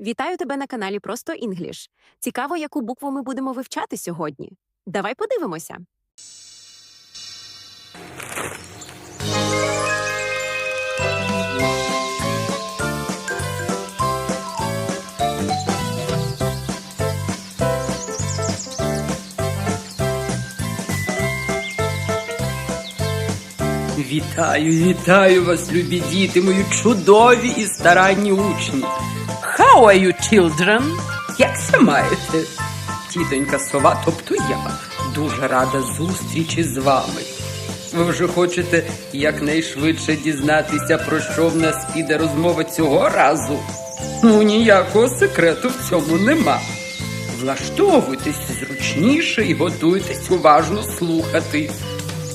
Вітаю тебе на каналі Просто Інгліш. Цікаво, яку букву ми будемо вивчати сьогодні. Давай подивимося. Вітаю, вітаю вас, любі діти, мої чудові і старанні учні. How are you, children? Як се маєте? Тітонька сова, тобто я, дуже рада зустрічі з вами. Ви вже хочете якнайшвидше дізнатися, про що в нас піде розмова цього разу? Ну, ніякого секрету в цьому нема. Влаштовуйтесь зручніше і готуйтесь уважно слухати.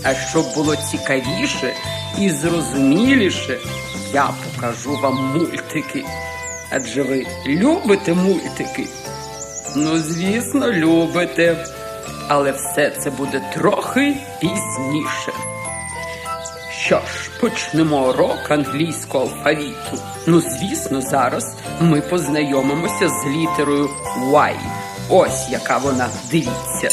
А щоб було цікавіше і зрозуміліше, я покажу вам мультики. Адже ви любите мультики? Ну, звісно, любите. Але все це буде трохи пізніше. Що ж, почнемо урок англійського алфавіту. Ну, звісно, зараз ми познайомимося з літерою Y. Ось яка вона, дивіться.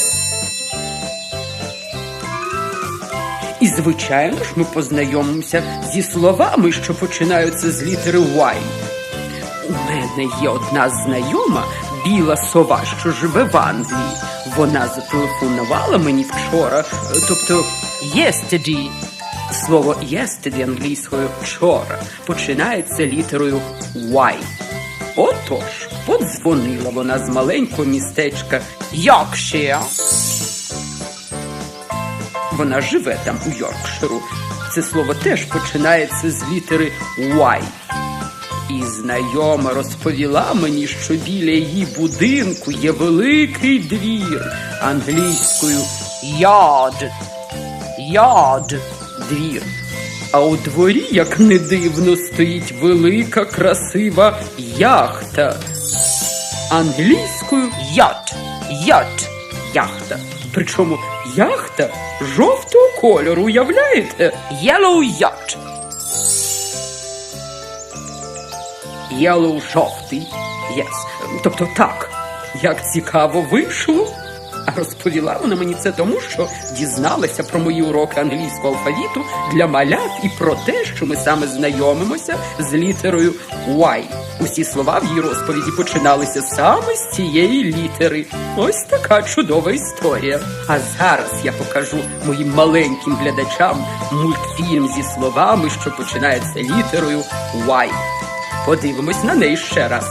І, звичайно ж, ми познайомимося зі словами, що починаються з літери Y. У мене є одна знайома біла сова, що живе в Англії. Вона зателефонувала мені вчора, е, тобто yesterday. Слово yesterday англійською вчора починається літерою Y. Отож, подзвонила вона з маленького містечка Йоркшир. Вона живе там у Йоркширу. Це слово теж починається з літери Y. І знайома розповіла мені, що біля її будинку є великий двір англійською yard. Yard – двір. А у дворі, як не дивно, стоїть велика красива яхта. Англійською ят. Ят. Яхта. Причому яхта жовтого кольору, уявляєте? Yellow yacht. Yellow жовтий. Yes. Тобто так. Як цікаво вийшло. А розповіла вона мені це тому, що дізналася про мої уроки англійського алфавіту для малят і про те, що ми саме знайомимося з літерою Y. Усі слова в її розповіді починалися саме з цієї літери. Ось така чудова історія. А зараз я покажу моїм маленьким глядачам мультфільм зі словами, що починається літерою Y. Подивимось на неї ще раз.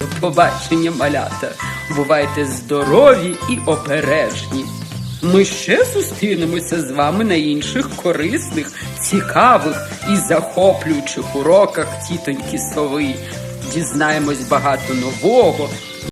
До побачення, малята. Бувайте здорові і обережні. Ми ще зустрінемося з вами на інших корисних, цікавих і захоплюючих уроках тітоньки сови. Дізнаємось багато нового